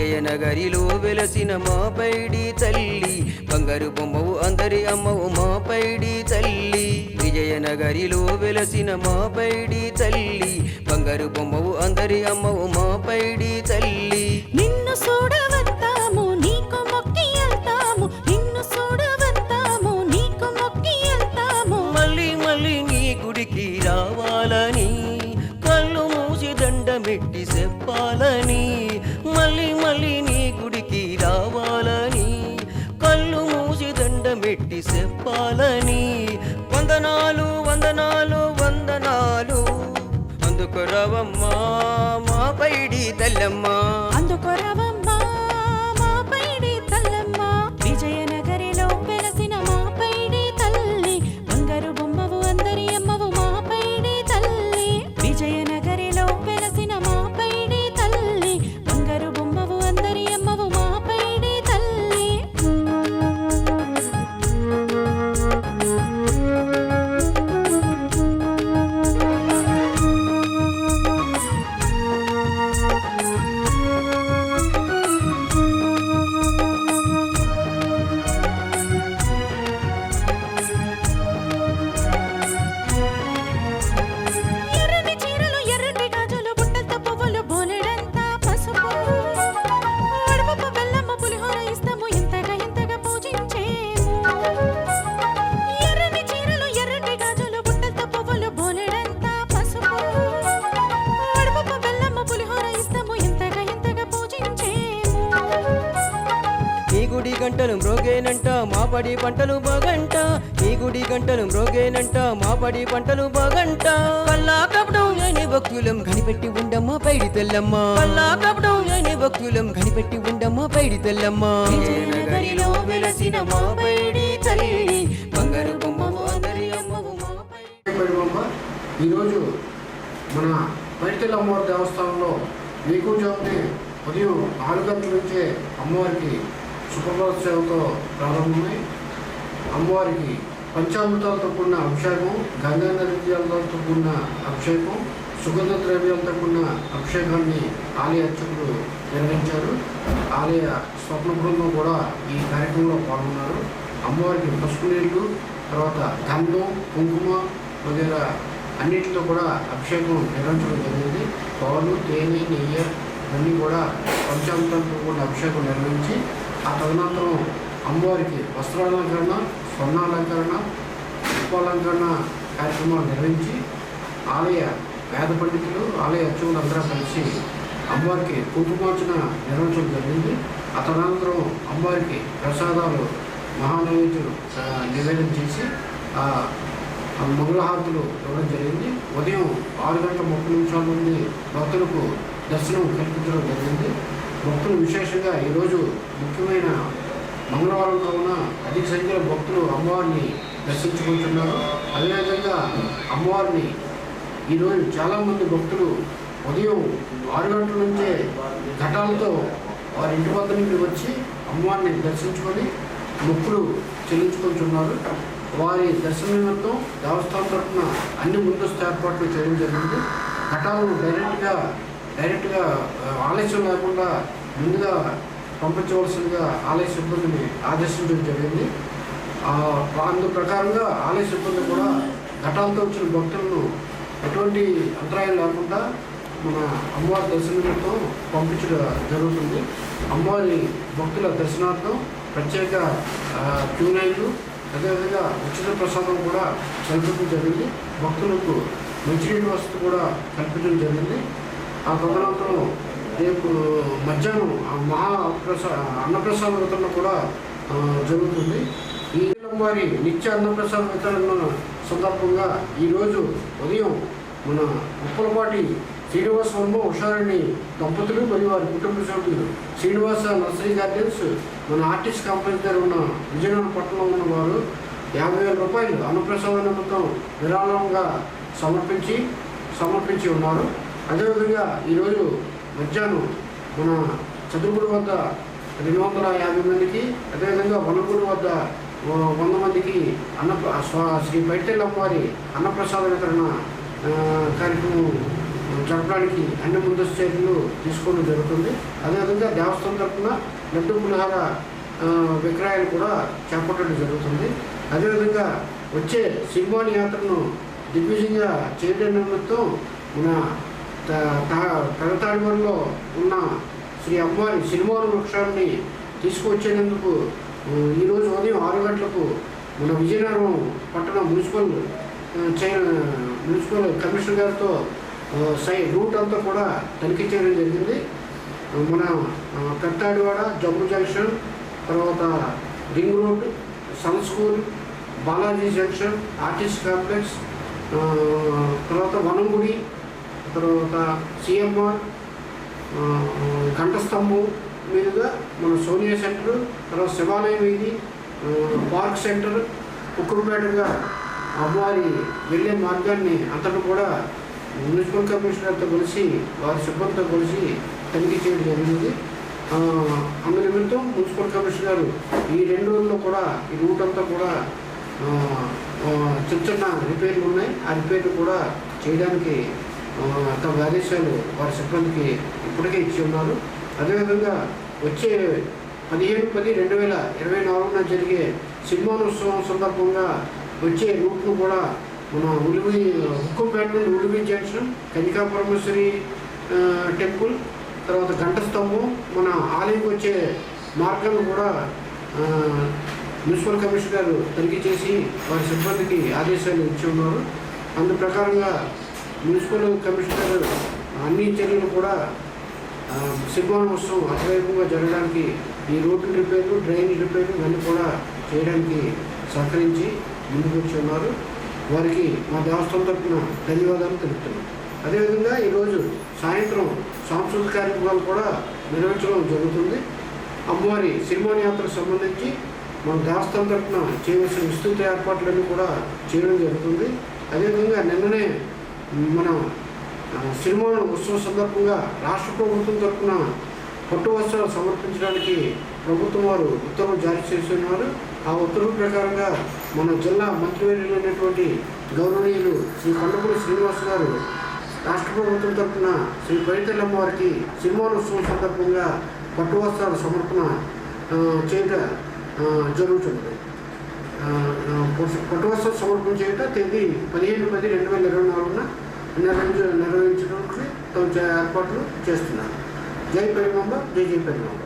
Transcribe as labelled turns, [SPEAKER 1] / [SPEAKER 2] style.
[SPEAKER 1] విజయ నగరిలో వెలసిన మా పైడి తల్లి. బంగారు బొమ్మవు అందరి అమ్మవు మా పైడి తల్లి. విజయనగరిలో వెలసిన మా పైడి తల్లి. బంగారు బొమ్మవు అందరి అమ్మవు మా పైడి తల్లి. చెప్పాలని వందనాలు వందనాలు వందనాలు. అందుకు రవమ్మా మా పైడి తల్లమ్మా. గంటలు మ్రోగేనంట మా పడి పంటలు బాగంట. నీ గుడి గంటలు మ్రోగేనంట మా పడి పంటలు బాగంట. కల్లా కపడం లేని భక్తులం కనిపెట్టి ఉండమ్మా పైడి తెల్లమ్మ. కల్లా కపడం లేని భక్తులం కనిపెట్టి ఉండమ్మా పైడి తెల్లమ్మ.
[SPEAKER 2] వెలసిన మా పైడి తల్లి
[SPEAKER 1] బంగారు
[SPEAKER 3] ఈరోజు మన మైటిల్ అమ్మవారి దేవస్థానంలో వేకుజామునే ఉదయం నాలుగు గంటల నుంచే అమ్మవారికి సుప్రభాత సేవతో ప్రారంభమై అమ్మవారికి పంచామృతాలతో కూడిన అభిషేకం గంగా నైవేద్యాలతో కూడిన అభిషేకం సుగంధ ద్రవ్యాలతో కూడిన అభిషేకాన్ని ఆలయ అర్చకులు నిర్వహించారు. ఆలయ స్వప్న బృందం కూడా ఈ కార్యక్రమంలో పాల్గొన్నారు. అమ్మవారికి పసుపు నీళ్ళు తర్వాత గంధం కుంకుమ వగేరా అన్నిటితో కూడా అభిషేకం నిర్వహించడం జరిగింది. పాలు తేనె నెయ్యి అన్నీ కూడా పంచామృతంతో కూడా అభిషేకం నిర్వహించి ఆ తదనంతరం అమ్మవారికి వస్త్రాలంకరణ స్వర్ణాలంకరణ పుష్పాలంకరణ కార్యక్రమాలు నిర్వహించి ఆలయ వేద పండితులు ఆలయ అర్చకులు అందరూ కలిసి అమ్మవారికి కుంకుమార్చన నిర్వహించడం జరిగింది. ఆ తదనంతరం అమ్మవారికి ప్రసాదాలు మహానైవేద్యం నివేదన చేసి ఆ మంగళహారతులు ఇవ్వడం జరిగింది. ఉదయం ఆరు గంటల ముప్పై నిమిషాల నుండి భక్తులకు దర్శనం కల్పించడం జరిగింది. భక్తులు విశేషంగా ఈరోజు ముఖ్యమైన మంగళవారం కావున అధిక సంఖ్యలో భక్తులు అమ్మవారిని దర్శించుకుంటున్నారు. అదేవిధంగా అమ్మవారిని ఈరోజు చాలామంది భక్తులు ఉదయం ఆరు గంటల నుంచే ఘటాలతో వారి ఇంటి వద్ద నుండి వచ్చి అమ్మవారిని దర్శించుకొని మొక్కులు చెల్లించుకుంటున్నారు. వారి దర్శన నిమిత్తం దేవస్థానం తరఫున అన్ని ముందస్తు ఏర్పాట్లు చేయడం జరిగింది. ఘటాలను డైరెక్ట్గా డైరెక్ట్గా ఆలస్యం లేకుండా ముందుగా పంపించవలసిందిగా ఆలయ సిబ్బందిని ఆదేశించడం జరిగింది. అందు ప్రకారంగా ఆలయ సిబ్బంది కూడా ఘటాలతో వచ్చిన భక్తులను ఎటువంటి అంతరాయం లేకుండా మన అమ్మవారి దర్శనంతో పంపించడం జరుగుతుంది. అమ్మవారి భక్తుల దర్శనార్థం ప్రత్యేక ఆ, అదేవిధంగా ఉచిత ప్రసాదం కూడా కల్పించడం జరిగింది. భక్తులకు మంచినీటి వసతి కూడా కల్పించడం జరిగింది. ఆ భగవంతుడు రేపు మధ్యాహ్నం ఆ మహా ప్రసా అన్నప్రసాద వితరణ కూడా జరుగుతుంది. ఈ వారి నిత్య అన్నప్రసాద వితరణ సందర్భంగా ఈరోజు ఉదయం మన ఉప్పలపాటి శ్రీనివాస వర్మ ఉషారాణి దంపతులు మరియు వారి కుటుంబ సభ్యులు శ్రీనివాస నర్సరీ గార్డెన్స్ మన ఆర్టిస్ట్ కంపెనీ దగ్గర ఉన్న విజయనగరం పట్టణంలో ఉన్న వారు యాభై వేల రూపాయలు అన్నప్రసాద నిమిత్తం విరాళంగా సమర్పించి సమర్పించి ఉన్నారు. అదేవిధంగా ఈరోజు మధ్యాహ్నం మన చదువుగుడి వద్ద రెండు వందల యాభై మందికి అదేవిధంగా వనగుడు వద్ద వంద మందికి అన్న శ్రీ బైటెల్ అమ్మవారి అన్నప్రసాద వితరణ కార్యక్రమం జరపడానికి అన్ని ముందస్తు చర్యలు తీసుకోవడం జరుగుతుంది. అదేవిధంగా దేవస్థానం తరఫున లడ్డు పులిహార విక్రయాలు కూడా చేపట్టడం జరుగుతుంది. అదేవిధంగా వచ్చే సింహాని యాత్రను దిగ్విజయంగా చేయడం నిమిత్తం మన కడతాడివరంలో ఉన్న శ్రీ అమ్మవారి సినిమాల వృక్షాన్ని తీసుకువచ్చేందుకు ఈరోజు ఉదయం ఆరు గంటలకు మన విజయనగరం పట్టణ మున్సిపల్ చైర్ మున్సిపల్ కమిషనర్ గారితో సై రూట్ అంతా కూడా తనిఖీ చేయడం జరిగింది. మన ఆ, కట్టాడివాడ జంక్షన్ తర్వాత ring road sun school Balaji junction artist complex తర్వాత వనంగుడి తర్వాత సిఎంఆర్ ఘంటస్తంభం మీదుగా మన సోనియా సెంటర్ తర్వాత శివాలయం వీధి పార్క్ సెంటర్ కుక్కుడుపేటగా అమ్మవారి వెళ్ళే మార్గాన్ని అంతటా కూడా మున్సిపల్ కమిషనర్తో కలిసి వారి సిబ్బందితో కలిసి తనిఖీ చేయడం జరిగింది. అందు నిమిత్తం మున్సిపల్ కమిషనర్ ఈ రెండు రోజుల్లో కూడా ఈ రూట్ అంతా కూడా చిన్న చిన్న రిపేర్లు ఉన్నాయి. ఆ రిపేర్లు కూడా చేయడానికి ఆ, తమ ఆదేశాలు వారి సిబ్బందికి ఇప్పటికే ఇచ్చి ఉన్నారు. అదేవిధంగా వచ్చే పదిహేను పది రెండు వేల ఇరవై నాలుగున జరిగే సినిమానోత్సవం సందర్భంగా వచ్చే రూట్ను కూడా మన ఉలివి హుక్కంపేట నుండి ఉలివి జంక్షన్ కనికా పరమేశ్వరి టెంపుల్ తర్వాత గంట స్తంభం మన ఆలయంకి వచ్చే మార్గాన్ని కూడా మున్సిపల్ కమిషనర్ తనిఖీ చేసి వారి సిబ్బందికి ఆదేశాలు ఇచ్చి ఉన్నారు. అందు ప్రకారంగా మున్సిపల్ కమిషనర్ అన్ని చర్యలు కూడా ఆ, సినిమాన ఉత్సవం జరగడానికి ఈ రోడ్డు రిపేర్లు డ్రైనేజ్ రిపేర్లు ఇవన్నీ కూడా చేయడానికి సహకరించి ముందుకు వచ్చి ఉన్నారు. వారికి మా దేవస్థానం తరఫున ధన్యవాదాలు తెలుపుతున్నాం. అదేవిధంగా ఈరోజు సాయంత్రం సాంస్కృతిక కార్యక్రమాలు కూడా నిర్వహించడం జరుగుతుంది. అమ్మవారి సిరిమాని యాత్రకు సంబంధించి మన దేవస్థానం తరఫున చేయవలసిన విస్తృత ఏర్పాట్లన్నీ కూడా చేయడం జరుగుతుంది. అదేవిధంగా నిన్ననే మన ఆ, సినిమా ఉత్సవం సందర్భంగా రాష్ట్ర ప్రభుత్వం తరఫున పట్టువస్త్రాలు సమర్పించడానికి ప్రభుత్వం వారు ఉత్తర్వులు జారీ చేస్తున్నారు. ఆ ఉత్తర్వుల ప్రకారంగా మన జిల్లా మంత్రివర్యులైనటువంటి గౌరవనీయులు శ్రీ కొండపూడి శ్రీనివాస్ గారు రాష్ట్ర ప్రభుత్వం తరఫున శ్రీ పైతల్లమ్మ వారికి సినిమానోత్సవం సందర్భంగా పట్టు వస్త్రాల సమర్పణ ఆ, చేయట జరుగుతున్నది ఆ, సమర్పణ తేదీ పదిహేను పది రెండు వేల ఇరవై నాలుగున నిర్వహించ నిర్వహించడానికి తమ ఏర్పాట్లు చేస్తున్నారు. జై పరిమంబ జై జై పరిమంబ.